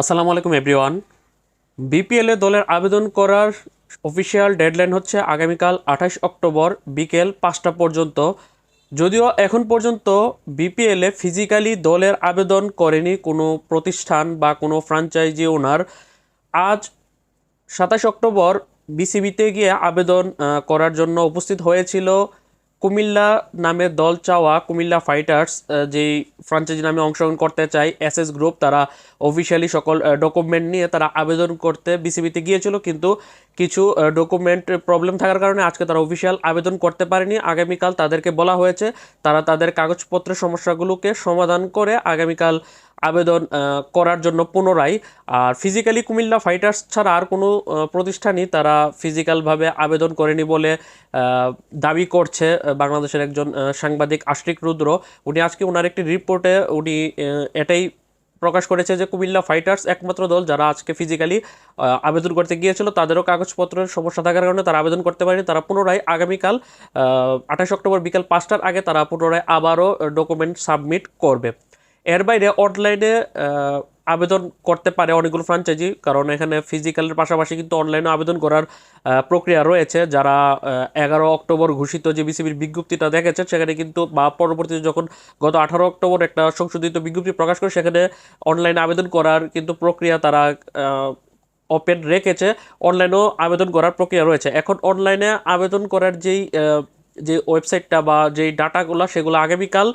আসসালামু আলাইকুম এভরিওয়ান বিপিএলে দলের আবেদন করার অফিসিয়াল ডেডলাইন হচ্ছে আগামীকাল আঠাশ অক্টোবর বিকেল পাঁচটা পর্যন্ত। যদিও এখন পর্যন্ত বিপিএলে ফিজিক্যালি দলের আবেদন করেনি কোনো প্রতিষ্ঠান বা কোনো ফ্র্যাঞ্চাইজি ওনার আজ সাতাশ অক্টোবর বিসিবিতে গিয়ে আবেদন করার জন্য উপস্থিত হয়েছিল কুমিল্লা নামে দল চাওয়া কুমিল্লা ফাইটার্স যেই ফ্রাঞ্চাইজি নামে অংশগ্রহণ করতে চায় এস এস গ্রুপ তারা অফিসিয়ালি সকল ডকুমেন্ট নিয়ে তারা আবেদন করতে বিসিবিতে গিয়েছিল, কিন্তু কিছু ডকুমেন্ট প্রবলেম থাকার কারণে আজকে তারা অফিসিয়াল আবেদন করতে পারেনি। আগামীকাল তাদেরকে বলা হয়েছে, তারা তাদের কাগজপত্রের সমস্যাগুলোকে সমাধান করে আগামীকাল আবেদন করার জন্য পুনরায়। আর ফিজিক্যালি কুমিল্লা ফাইটার্স ছাড়া আর কোনো প্রতিষ্ঠানই তারা ফিজিক্যালভাবে আবেদন করেনি বলে দাবি করছে বাংলাদেশের একজন সাংবাদিক আশরিক রুদ্র। উনি আজকে ওনার একটি রিপোর্টে উনি এটাই প্রকাশ করেছে যে কুমিল্লা ফাইটার্স একমাত্র দল যারা আজকে ফিজিক্যালি আবেদন করতে গিয়েছিল, তাদেরও কাগজপত্রের সমস্যা থাকার কারণে তারা আবেদন করতে পারেনি। তারা পুনরায় আগামীকাল আঠাশ অক্টোবর বিকাল পাঁচটার আগে তারা পুনরায় আবারও ডকুমেন্ট সাবমিট করবে। এর বাইরে অনলাইনে আবেদন করতে পারে অনেকগুলো ফ্রাঞ্চাইজি কারণ এখানে ফিজিক্যালের পাশাপাশি কিন্তু অনলাইনে আবেদন করার প্রক্রিয়া রয়েছে। যারা এগারো অক্টোবর ঘোষিত যে বিসিবির বিজ্ঞপ্তিটা দেখেছে সেখানে কিন্তু বা পরবর্তীতে যখন গত আঠারো অক্টোবর একটা সংশোধিত বিজ্ঞপ্তি প্রকাশ করে, সেখানে অনলাইনে আবেদন করার কিন্তু প্রক্রিয়া তারা ওপেন রেখেছে। অনলাইনেও আবেদন করার প্রক্রিয়া রয়েছে। এখন অনলাইনে আবেদন করার যেই যে ওয়েবসাইটটা বা যেই ডাটাগুলো সেগুলো আগামীকাল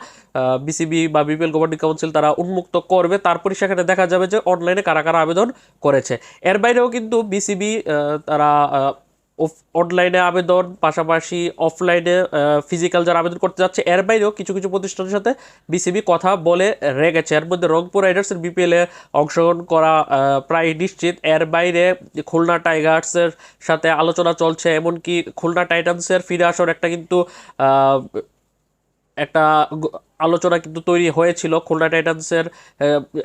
বিসিবি বা বিপিএল গভর্নিং কাউন্সিল তারা উন্মুক্ত করবে। তারপরে সেখানে দেখা যাবে যে অনলাইনে কারা কারা আবেদন করেছে। এর বাইরেও কিন্তু বিসিবি তারা অনলাইনে আবেদন, পাশাপাশি অফলাইনে ফিজিক্যাল যারা আবেদন করতে যাচ্ছে, এর বাইরেও কিছু কিছু প্রতিষ্ঠানের সাথে বিসিবি কথা বলে রেগেছে। এর মধ্যে রংপুর রাইডার্সের বিপিএলে অংশগ্রহণ করা প্রায় নিশ্চিত। এর বাইরে খুলনা টাইগার্সের সাথে আলোচনা চলছে, এমনকি খুলনা টাইটান্সের ফিরে আসার একটা কিন্তু একটা আলোচনা কিন্তু তৈরি হয়েছিল। খুলনা টাইটান্সের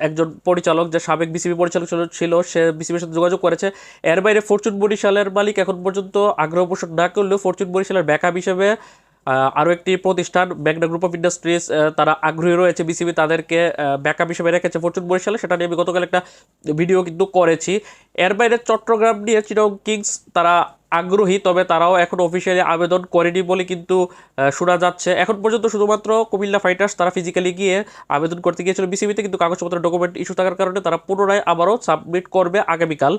একজন পরিচালক, যে সাবেক বিসিবি পরিচালক ছিল- সে বিসিবির সাথে যোগাযোগ করেছে। এর বাইরে ফরচুন বরিশালের মালিক এখন পর্যন্ত আগ্রহ পোষণ না করলেও ফরচুন বরিশালের ব্যাকআপ হিসেবে আরও একটি প্রতিষ্ঠান ব্যাগনা গ্রুপ অফ ইন্ডাস্ট্রিজ তারা আগ্রহী রয়েছে বিসিবি তাদেরকে ব্যাকআপ হিসেবে রেখেছে ফরচুন বরিশালে। সেটা নিয়ে আমি গতকাল একটা ভিডিও কিন্তু করেছি। এর বাইরে চট্টগ্রাম নিয়ে চিরং কিংস, তারা আগ্রহী, তবে তারাও এখন অফিসিয়ালি আবেদন করেনি বলে কিন্তু শোনা যাচ্ছে। এখন পর্যন্ত শুধুমাত্র কুমিল্লা ফাইটার্স তারা ফিজিক্যালি গিয়ে আবেদন করতে গিয়েছিল বিসিবিতে কিন্তু কাগজপত্র ডকুমেন্ট ইস্যু থাকার কারণে তারা পুনরায় আবারও সাবমিট করবে আগামীকাল।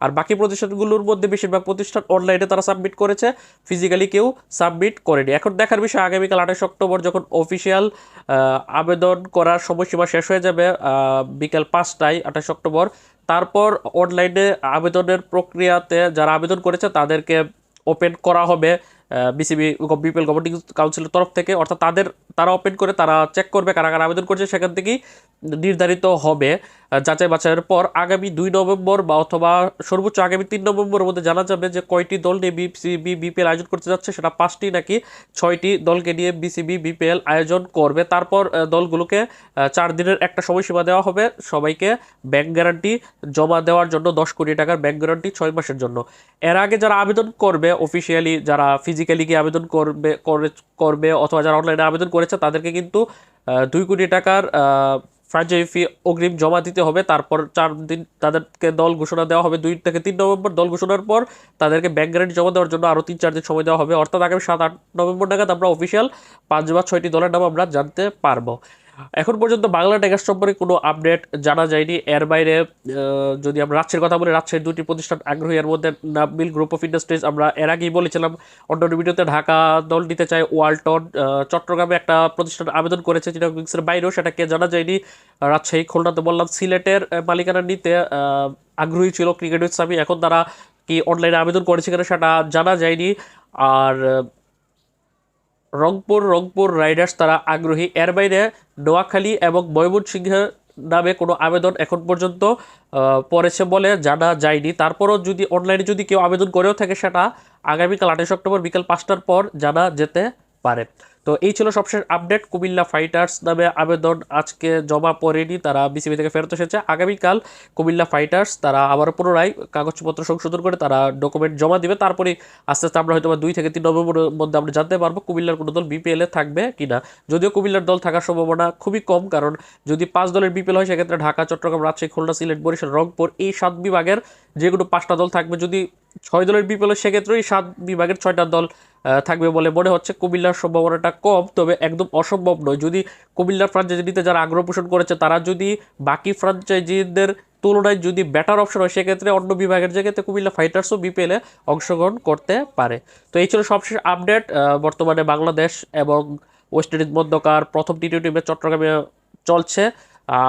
আর বাকি প্রতিষ্ঠানগুলোর মধ্যে বেশিরভাগ প্রতিষ্ঠান অনলাইনে তারা সাবমিট করেছে। ফিজিক্যালি কেউ সাবমিট করেনি। এখন দেখার বিষয়, আগামীকাল আঠাশ অক্টোবর যখন অফিসিয়াল আবেদন করার সময়সীমা শেষ হয়ে যাবে বিকেল পাঁচটায় আঠাশ অক্টোবর, তারপর অনলাইনে আবেদনের প্রক্রিয়াতে যারা আবেদন করেছে তাদেরকে ওপেন করা হবে। বিসিবি বিপিএল গভর্নিং কাউন্সিলের তরফ থেকে, অর্থাৎ তাদের, তারা ওপেন করে, তারা চেক করবে কারা কারা আবেদন করছে, সেখান থেকেই নির্ধারিত হবে যাচাই বাছাইয়ের পর আগামী দুই নভেম্বর বা অথবা সর্বোচ্চ আগামী তিন নভেম্বরের মধ্যে জানা যাবে যে কয়টি দল নিয়ে বিসিবি বিপিএল আয়োজন করতে যাচ্ছে, সেটা পাঁচটি নাকি ছয়টি দলকে নিয়ে বিসিবি বিপিএল আয়োজন করবে। তারপর দলগুলোকে চার দিনের একটা সময়সীমা দেওয়া হবে, সবাইকে ব্যাংক গ্যারান্টি জমা দেওয়ার জন্য দশ কোটি টাকার ব্যাংক গ্যারান্টি ছয় মাসের জন্য। এর আগে যারা আবেদন করবে অফিসিয়ালি যারা ফিজিক্যালি গিয়ে আবেদন করবে, করে- করবে অথবা যারা অনলাইনে আবেদন করেছে তাদেরকে কিন্তু দুই কোটি টাকার ফ্র্যাঞ্চাইজি ফি অগ্রিম জমা দিতে হবে। তারপর চার দিন তাদেরকে দল ঘোষণা দেওয়া হবে। দুই থেকে তিন নভেম্বর দল ঘোষণার পর তাদেরকে ব্যাংক গ্যারান্টি জমা দেওয়ার জন্য আরও তিন চার দিন সময় দেওয়া হবে। অর্থাৎ আগামী সাত, আট নভেম্বর নাগাদ আমরা অফিসিয়াল পাঁচ বা ছয়টি দলের নাম আমরা জানতে পারব। এখন পর্যন্ত বাংলা টাইগার্স সম্পর্কে কোনো আপডেট জানা যায়নি। এর বাইরে যদি আমরা রাজশাহীর কথা বলি, রাজশাহীর দুটি প্রতিষ্ঠান আগ্রহী, এর মধ্যে নাবিল গ্রুপ অফ ইন্ডাস্ট্রিজ আমরা এর আগেই বলেছিলাম অন্য ভিডিওতে ঢাকা দল নিতে চায় ওয়ালটন চট্টগ্রামে একটা প্রতিষ্ঠান আবেদন করেছে, যেটা কিংসের বাইরেও সেটা সেটাকে জানা যায়নি। রাজশাহী খুলনাতে বললাম, সিলেটের মালিকানা নিতে আগ্রহী ছিল ক্রিকেট ইসলামী, এখন তারা কি অনলাইনে আবেদন করেছে কিনা সেটা জানা যায়নি। আর রংপুর রংপুর রাইডার্স তারা আগ্রহী। এর বাইরে নোয়াখালী এবং ময়মনসিংহ নামে কোনো আবেদন এখন পর্যন্ত পড়েছে বলে জানা যায়নি। তারপরও যদি অনলাইনে যদি কেউ আবেদন করেও থাকে সেটা আগামীকাল আঠাশ অক্টোবর বিকাল পাঁচটার পর জানা যেতে পারে। তো এই ছিল সবশেষ আপডেট কুমিল্লা ফাইটার্স নামে আবেদন আজকে জমা পড়েনি, তারা বিসিবি থেকে ফেরত এসেছে। আগামীকাল কুমিল্লা ফাইটার্স তারা আবার পুনরায় কাগজপত্র সংশোধন করে তারা ডকুমেন্ট জমা দিবে। তারপরে আস্তে আস্তে আমরা হয়তো দুই থেকে তিন নভেম্বরের মধ্যে আমরা জানতে পারব কুমিল্লার কোনো দল বিপিএলে থাকবে কিনা। যদিও কুমিল্লার দল থাকার সম্ভাবনা খুবই কম, কারণ যদি পাঁচ দলের বিপিএল হয়, সেক্ষেত্রে ঢাকা, চট্টগ্রাম, রাজশাহী, খুলনা, সিলেট, বরিশাল, রংপুর এই সাত বিভাগের যে কোনো পাঁচটা দল থাকবে। যদি ছয় দলের বিপিএল হয় সেক্ষেত্রে এই সাত বিভাগের ছয়টা দল থাকবে বলে মনে হচ্ছে কুমিল্লার সম্ভাবনাটা কম, তবে একদম অসম্ভব নয়। যদি কুমিল্লার ফ্রাঞ্চাইজি নিতে যারা আগ্রহ পোষণ করেছে, তারা যদি বাকি ফ্রাঞ্চাইজিদের তুলনায় যদি বেটার অপশন হয়, সেক্ষেত্রে অন্য বিভাগের জায়গাতে কুমিল্লা ফাইটার্সও বিপিএলে অংশগ্রহণ করতে পারে। তো এই ছিল সবশেষ আপডেট বর্তমানে বাংলাদেশ এবং ওয়েস্ট ইন্ডিজ মধ্যকার প্রথম টি টোয়েন্টি ম্যাচ চট্টগ্রামে চলছে।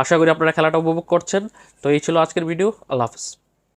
আশা করি আপনারা খেলাটা উপভোগ করছেন। তো এই ছিল আজকের ভিডিও আল্লাহ হাফিজ।